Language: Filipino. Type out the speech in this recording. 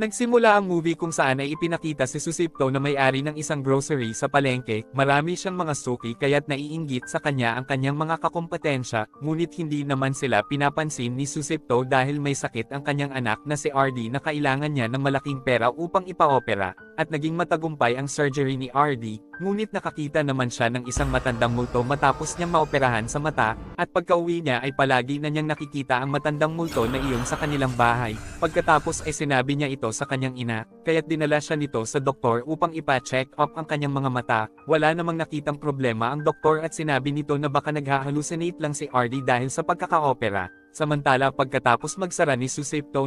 Nagsimula ang movie kung saan ay ipinakita si Susipto na may-ari ng isang grocery sa palengke, marami siyang mga suki kaya't naiinggit sa kanya ang kanyang mga kakumpetensya, ngunit hindi naman sila pinapansin ni Susipto dahil may sakit ang kanyang anak na si RD na kailangan niya ng malaking pera upang ipaopera, at naging matagumpay ang surgery ni RD, ngunit nakakita naman siya ng isang matandang multo matapos niyang maoperahan sa mata, at pagka-uwi niya ay palagi na niyang nakikita ang matandang multo na iyon sa kanilang bahay. Pagkatapos ay sinabi niya ito sa kanyang ina, kaya't dinala siya nito sa doktor upang ipa-check up ang kanyang mga mata. Wala namang nakitang problema ang doktor at sinabi nito na baka naghahalusinate lang si RD dahil sa pagkakaopera. Samantala pagkatapos magsara ni Susipto